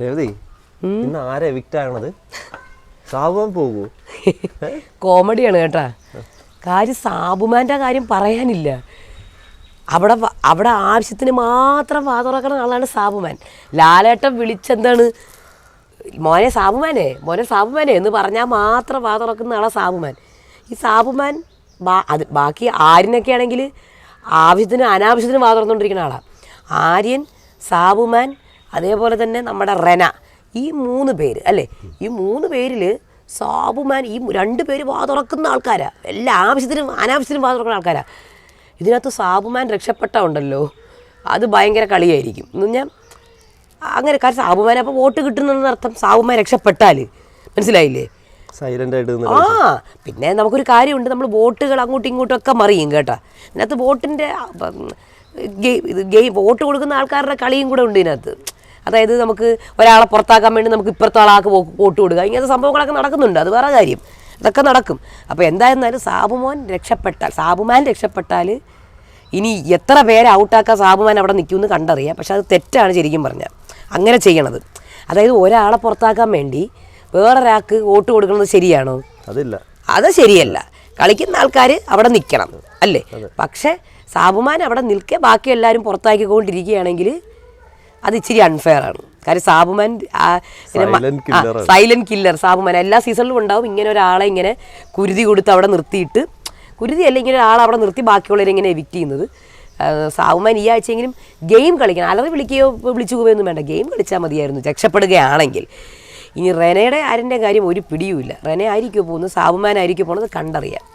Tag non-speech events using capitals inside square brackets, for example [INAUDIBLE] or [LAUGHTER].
രേവതി ഇന്ന് ആരെ എവിക്റ്റ് ആകണത്? സാബുമാൻ പോകൂ. [LAUGHS] കോമഡിയാണ് കേട്ടാ. കാര്യം സാബുമാന്റെ കാര്യം പറയാനില്ല. അവിടെ അവിടെ ആവശ്യത്തിന് മാത്രം വാ തുറക്കുന്ന ആളാണ് സാബുമാൻ. ലാലേട്ടൻ വിളിച്ചെന്താണ്? മോനെ സാബുമാനെ മോനെ സാബുമാനെ എന്ന് പറഞ്ഞാൽ മാത്രം വാ തുറക്കുന്ന ആളാണ് സാബുമാൻ. ഈ സാബുമാൻ ബാ അത് ബാക്കി ആര്യനൊക്കെ ആണെങ്കിൽ ആവശ്യത്തിന് അനാവശ്യത്തിന് വാ തുറന്നുകൊണ്ടിരിക്കുന്ന ആളാണ് ആര്യൻ സാബുമാൻ അതേപോലെ തന്നെ നമ്മുടെ റെന. ഈ മൂന്ന് പേര് അല്ലേ? ഈ മൂന്ന് പേരിൽ സാബുമാൻ ഈ രണ്ട് പേര് വാ തുറക്കുന്ന ആൾക്കാരാ. എല്ലാ ആവശ്യത്തിനും അനാവശ്യത്തിനും വാ തുറക്കുന്ന ആൾക്കാരാ. ഇതിനകത്ത് സാബുമാൻ രക്ഷപ്പെട്ട ഉണ്ടല്ലോ. അത് ഭയങ്കര കളിയായിരിക്കും. എന്ന് പറഞ്ഞാൽ അങ്ങനെ കാരണം സാബുമാൻ അപ്പോൾ വോട്ട് കിട്ടുന്നതെന്ന് അർത്ഥം സാബുമാൻ രക്ഷപ്പെട്ടാൽ മനസ്സിലായില്ലേ? സൈലന്റ് ആയിട്ട് ആ പിന്നെ നമുക്കൊരു കാര്യമുണ്ട്. നമ്മൾ വോട്ടുകൾ അങ്ങോട്ടും ഇങ്ങോട്ടും ഒക്കെ മറിയും കേട്ടോ. ഇതിനകത്ത് വോട്ടിന്റെ ഗെയിം ഇത് ഗെയിം വോട്ട് കൊടുക്കുന്ന ആൾക്കാരുടെ കളിയും കൂടെ ഉണ്ട് ഇതിനകത്ത്. അതായത് നമുക്ക് ഒരാളെ പുറത്താക്കാൻ വേണ്ടി നമുക്ക് ഇപ്പുറത്തെ ആളാക്ക് വോട്ട് കൊടുക്കുക. ഇങ്ങനത്തെ സംഭവങ്ങളൊക്കെ നടക്കുന്നുണ്ട്. അത് വേറെ കാര്യം. അതൊക്കെ നടക്കും. അപ്പോൾ എന്തായിരുന്നാലും സാബുമോൻ രക്ഷപ്പെട്ടാൽ സാബുമാൻ രക്ഷപ്പെട്ടാൽ ഇനി എത്ര പേരെ ഔട്ടാക്കാൻ സാബുമാൻ അവിടെ നിൽക്കുമെന്ന് കണ്ടറിയാം. പക്ഷെ അത് തെറ്റാണ് ശരിക്കും പറഞ്ഞാൽ. അങ്ങനെ ചെയ്യണത്. അതായത് ഒരാളെ പുറത്താക്കാൻ വേണ്ടി വേറൊരാൾക്ക് വോട്ട് കൊടുക്കുന്നത് ശരിയാണോ? അതില്ല. അത് ശരിയല്ല. കളിക്കുന്ന ആൾക്കാർ അവിടെ നിൽക്കണം. അല്ലേ? പക്ഷേ സാബുമാൻ അവിടെ നിൽക്കെ ബാക്കി എല്ലാവരും പുറത്താക്കിക്കൊണ്ടിരിക്കുകയാണെങ്കിൽ അത് ഇച്ചിരി അൺഫെയർ ആണ്. കാര്യം സാബുമാൻ. Silent killer Sabumon. എല്ലാ സീസണിലും ഉണ്ടാവും ഇങ്ങനെ ഒരാളെ ഇങ്ങനെ കുരുതി കൊടുത്ത് അവിടെ നിർത്തിയിട്ട് കുരുതി അല്ല ഇങ്ങനെ ഒരാളെ അവിടെ നിർത്തി ബാക്കിയുള്ളവരെ ഇങ്ങനെ എവിക്റ്റ് ചെയ്യുന്നത്. സാബുമാൻ ഈ ആഴ്ചയെങ്കിലും ഗെയിം കളിക്കണം. അലറി വിളിക്കുകയോ വിളിച്ചു പോവുകയൊന്നും വേണ്ട. ഗെയിം കളിച്ചാൽ മതിയായിരുന്നു. രക്ഷപ്പെടുകയാണെങ്കിൽ. ഇനി റെനയുടെ ആരന്റെ കാര്യം ഒരു പിടിയുമില്ല. റെന ആയിരിക്കുമോ പോകുന്നത്? സാബുമാൻ ആയിരിക്കും പോകുന്നത്? കണ്ടറിയാം.